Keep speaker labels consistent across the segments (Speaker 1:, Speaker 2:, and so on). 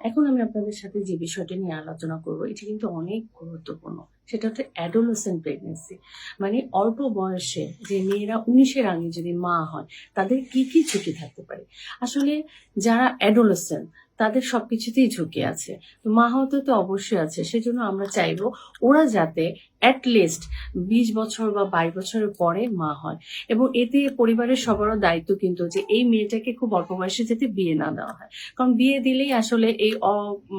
Speaker 1: এখন আমি আপনাদের সাথে যে বিষয়টা নিয়ে আলোচনা করব, এটি কিন্তু অনেক গুরুত্বপূর্ণ। সেটা হচ্ছে অ্যাডোলসেন্ট প্রেগনেন্সি মানে অল্প বয়সে যে মেয়েরা উনিশের আগে যদি মা হয়, তাদের কি কি ঝুঁকি থাকতে পারে? আসলে যারা অ্যাডোলেসেন্ট তাদের সবকিছুতেই ঝুঁকি আছে। তো মা হতে তো অবশ্যই আছে, সেজন্য আমরা চাইব ওরা যাতে অ্যাটলিস্ট বিশ বছর বা বাইশ বছরের পরে মা হয়। এবং এতে পরিবারের সবারও দায়িত্ব কিন্তু যে এই মেয়েটাকে খুব অল্প বয়সে যাতে বিয়ে না দেওয়া হয়। কারণ বিয়ে দিলেই আসলে এই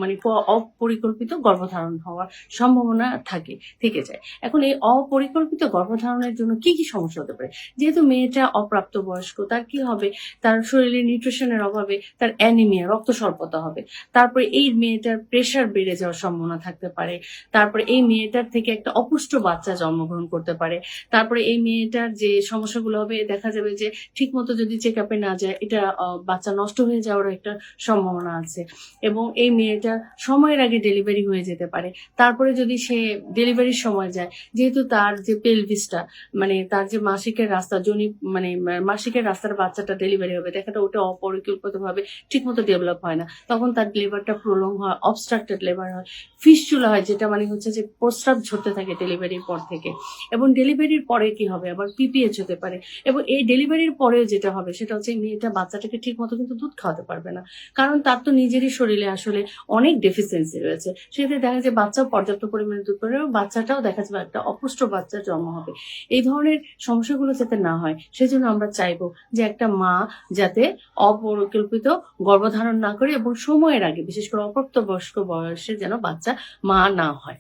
Speaker 1: মানে অপরিকল্পিত গর্ভধারণ হওয়ার সম্ভাবনা থাকে, থেকে যায়। এখন এই অপরিকল্পিত গর্ভধারণের জন্য কি কি সমস্যা হতে পারে? যেহেতু মেয়েটা অপ্রাপ্ত বয়স্ক তার কি হবে? তার শরীরে নিউট্রিশনের অভাবে তার অ্যানিমিয়া রক্ত স্বল্পতা হবে। তারপরে এই মেয়েটার প্রেশার বেড়ে যাওয়ার সম্ভাবনা থাকতে পারে। তারপরে এই মেয়েটার থেকে একটা অপুষ্ট বাচ্চা জন্মগ্রহণ করতে পারে। তারপরে এই মেয়েটার যে সমস্যাগুলো হবে, দেখা যাবে যে ঠিক মতো যদি চেক আপে না যায়, এটা বাচ্চা নষ্ট হয়ে যাওয়ার একটা সম্ভাবনা আছে। এবং এই মেয়েটা সময়ের আগে ডেলিভারি হয়ে যেতে পারে। তারপরে যদি সে ডেলিভারির সময় যায়, যেহেতু তার যে পেলভিসটা মানে তার যে মাসিকের রাস্তা, জনি মানে মাসিকের রাস্তার বাচ্চাটা ডেলিভারি হবে দেখাটা ওটা অপরিকল্পিত ভাবে ঠিক মতো ডেভেলপ হয় না। তখন তার লেবারটা প্রলং হয় অবস্ট্রাক্টেড লেবার হয়। ফিসচুলা হয়, যেটা মানে হচ্ছে যে প্রস্রাব ঝরতে থাকে ডেলিভারির পর থেকে। এবং ডেলিভারির পরে কি হবে? আবার পিপিএইচ হতে পারে। এবং এই ডেলিভারির পরেও যেটা হবে, সেটা হচ্ছে মেয়েটা বাচ্চাটাকে ঠিক মতো কিন্তু দুধ খাওয়াতে পারবে না। কারণ তার তো নিজেরই শরীরে আসলে অনেক ডেফিসিয়েন্সি রয়েছে। সেক্ষেত্রে দেখা যায় বাচ্চাও পর্যাপ্ত পরিমাণে দুধ পাবে এবং বাচ্চাটাও দেখা যাবে একটা অপুষ্ট বাচ্চা জন্ম হবে। এই ধরনের সমস্যাগুলো যাতে না হয়, সেজন্য আমরা চাইব যে একটা মা যাতে অপরিকল্পিত গর্ভধারণ না করে এবং সময়ের আগে বিশেষ করে অপ্রাপ্ত বয়স্ক বয়সে যেন বাচ্চা মা না হয়।